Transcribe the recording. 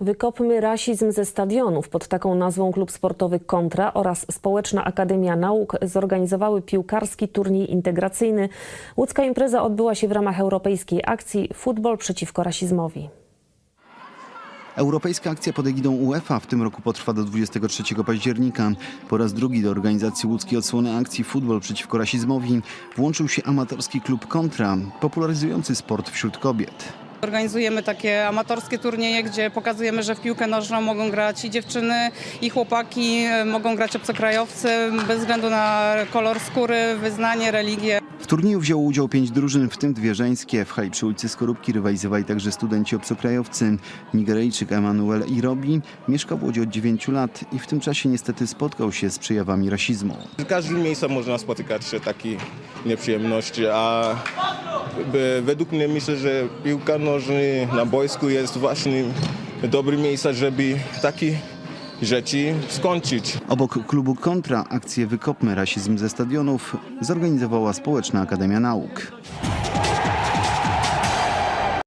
Wykopmy rasizm ze stadionów. Pod taką nazwą klub sportowy Kontra oraz Społeczna Akademia Nauk zorganizowały piłkarski turniej integracyjny. Łódzka impreza odbyła się w ramach europejskiej akcji Futbol przeciwko rasizmowi. Europejska akcja pod egidą UEFA w tym roku potrwa do 23 października. Po raz drugi do organizacji łódzkiej odsłony akcji Futbol przeciwko rasizmowi włączył się amatorski klub Kontra, popularyzujący sport wśród kobiet. Organizujemy takie amatorskie turnieje, gdzie pokazujemy, że w piłkę nożną mogą grać i dziewczyny, i chłopaki, mogą grać obcokrajowcy, bez względu na kolor skóry, wyznanie, religię. W turnieju wzięło udział pięć drużyn, w tym dwie żeńskie. W hali przy ulicy Skorupki rywalizowali także studenci obcokrajowcy. Nigeryjczyk Emanuel Irobi mieszka w Łodzi od 9 lat i w tym czasie niestety spotkał się z przejawami rasizmu. W każdym miejscu można spotykać się takie nieprzyjemności, a według mnie myślę, że piłka nożna na boisku jest właśnie dobre miejsce, żeby takie rzeczy skończyć. Obok klubu Kontra akcję Wykopmy rasizm ze stadionów zorganizowała Społeczna Akademia Nauk.